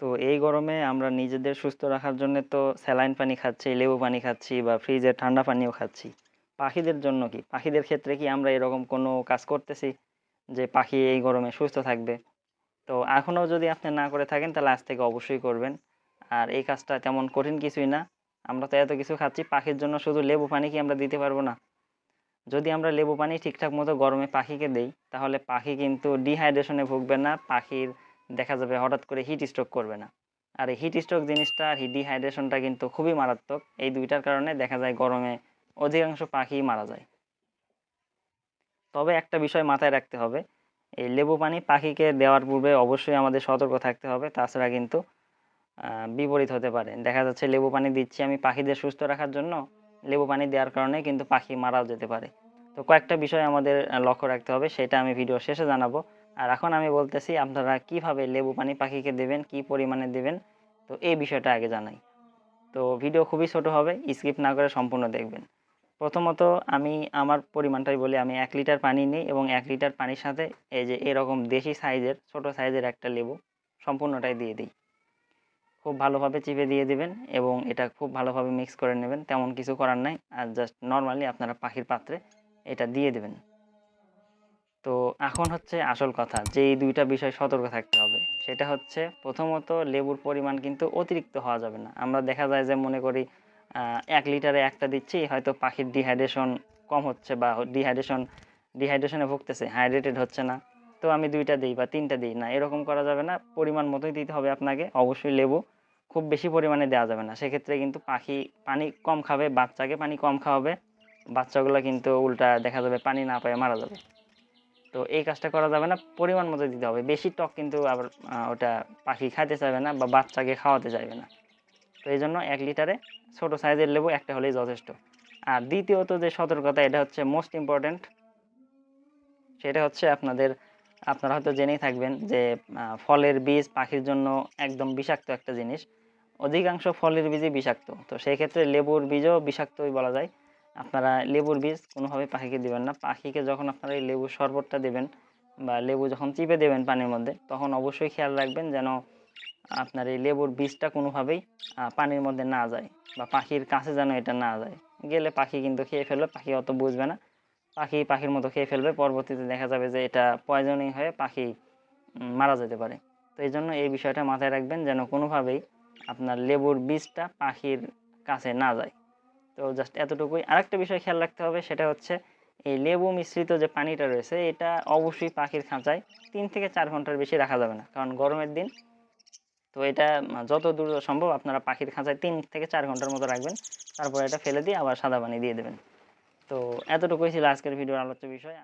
তো এই গরমে আমরা নিজেদের সুস্থ রাখার জন্য তো স্যালাইন পানি খাচ্ছি, লেবু পানি খাচ্ছি বা ফ্রিজের ঠান্ডা পানিও খাচ্ছি। পাখিদের জন্য কি? পাখিদের ক্ষেত্রে কি আমরা এরকম কোনো কাজ করতেছি যে পাখি এই গরমে সুস্থ থাকবে? তো এখনও যদি আপনি না করে থাকেন তাহলে আজ থেকে অবশ্যই করবেন। আর এই কাজটা তেমন কঠিন কিছুই না। আমরা তো এত কিছু খাচ্ছি, পাখির জন্য শুধু লেবু পানি কি আমরা দিতে পারব না? যদি আমরা লেবু পানি ঠিকঠাক মতো গরমে পাখিকে দেই, তাহলে পাখি কিন্তু ডিহাইড্রেশনে ভুগবে না, পাখির দেখা যাবে হঠাৎ করে হিট স্ট্রোক করবে না। আর এই হিট স্ট্রোক জিনিসটা আর ডিহাইড্রেশনটা কিন্তু খুবই মারাত্মক। এই দুইটার কারণে দেখা যায় গরমে অধিকাংশ পাখি মারা যায়। তবে একটা বিষয় মাথায় রাখতে হবে, এই লেবু পানি পাখিকে দেওয়ার পূর্বে অবশ্যই আমাদের সতর্ক থাকতে হবে, তাছাড়া কিন্তু বিপরীত হতে পারে। দেখা যাচ্ছে লেবু পানি দিচ্ছি আমি পাখিদের সুস্থ রাখার জন্য, লেবু পানি দেওয়ার কারণে কিন্তু পাখি মারাও যেতে পারে। তো কয়েকটা বিষয় আমাদের লক্ষ্য রাখতে হবে, সেটা আমি ভিডিও শেষে জানাব। আর এখন আমি বলতেছি আপনারা কীভাবে লেবু পানি পাখিকে দেবেন, কি পরিমাণে দেবেন, তো এই বিষয়টা আগে জানাই। তো ভিডিও খুবই ছোট হবে, স্কিপ না করে সম্পূর্ণ দেখবেন। প্রথমত আমি আমার পরিমাণটাই বলি, আমি এক লিটার পানি নিই এবং এক লিটার পানির সাথে এই যে এরকম দেশি সাইজের, ছোট সাইজের একটা লেবু সম্পূর্ণটাই দিয়ে দিই। খুব ভালোভাবে চিপে দিয়ে দিবেন এবং এটা খুব ভালোভাবে মিক্স করে নেবেন, তেমন কিছু করার নাই, আর জাস্ট নর্মালি আপনারা পাখির পাত্রে এটা দিয়ে দেবেন। তো এখন হচ্ছে আসল কথা যে এই দুইটা বিষয় সতর্ক থাকতে হবে, সেটা হচ্ছে প্রথমত লেবুর পরিমাণ কিন্তু অতিরিক্ত হওয়া যাবে না। আমরা দেখা যায় যে মনে করি এক লিটারে একটা দিচ্ছি, হয়তো পাখির ডিহাইড্রেশন কম হচ্ছে বা ডিহাইড্রেশন ডিহাইড্রেশনে ভুগতেছে হাইড্রেটেড হচ্ছে না। তো আমি দুইটা দিই বা তিনটা দিই না, এরকম করা যাবে না। পরিমাণ মতোই দিতে হবে আপনাকে, অবশ্যই লেবু খুব বেশি পরিমাণে দেওয়া যাবে না। সেক্ষেত্রে কিন্তু পাখি পানি কম খাবে, বাচ্চাকে পানি কম খাওয়াবে, বাচ্চাগুলো কিন্তু উল্টা দেখা যাবে পানি না পায়ে মারা যাবে। তো এই কাজটা করা যাবে না, পরিমাণ মতো দিতে হবে। বেশি টক কিন্তু আবার ওটা পাখি খাইতে চাইবে না বা বাচ্চাকে খাওয়াতে চাইবে না। তো এই জন্য এক লিটারে ছোট সাইজের লেবু একটা হলেই যথেষ্ট। আর দ্বিতীয়ত যে সতর্কতা, এটা হচ্ছে মোস্ট ইম্পর্ট্যান্ট সেটা হচ্ছে আপনাদের, আপনারা হয়তো জেনেই থাকবেন যে ফলের বীজ পাখির জন্য একদম বিষাক্ত একটা জিনিস। অধিকাংশ ফলের বীজই বিষাক্ত। তো সেই ক্ষেত্রে লেবুর বীজও বিষাক্তই বলা যায়। আপনারা লেবুর বীজ কোনোভাবে পাখিকে দিবেন না। পাখিকে যখন আপনারা এই লেবুর শরবতটা দেবেন বা লেবু যখন চিপে দেবেন পানির মধ্যে, তখন অবশ্যই খেয়াল রাখবেন যেন আপনার এই লেবুর বীজটা কোনোভাবেই পানির মধ্যে না যায় বা পাখির কাছে যেন এটা না যায়। গেলে পাখি কিন্তু খেয়ে ফেলবে, পাখি অত বুঝবে না। পাখি পাখির মতো খেয়ে ফেলবে, পরবর্তীতে দেখা যাবে যে এটা পয়জনিং হয়ে পাখি মারা যেতে পারে। তো এই জন্য এই বিষয়টা মাথায় রাখবেন যেন কোনোভাবেই আপনার লেবুর বীজটা পাখির কাছে না যায়। তো জাস্ট এতটুকুই। আরেকটা বিষয় খেয়াল রাখতে হবে, সেটা হচ্ছে এই লেবু মিশ্রিত যে পানিটা রয়েছে, এটা অবশ্যই পাখির খাঁচায় তিন থেকে চার ঘণ্টার বেশি রাখা যাবে না, কারণ গরমের দিন। তো এটা যত দূর সম্ভব আপনারা পাখির খাঁচায় তিন থেকে চার ঘণ্টার মতো রাখবেন, তারপর এটা ফেলে দিয়ে আবার সাদা পানি দিয়ে দেবেন। তো এতটুকুই ছিল আজকের ভিডিওর আলোচ্য বিষয়।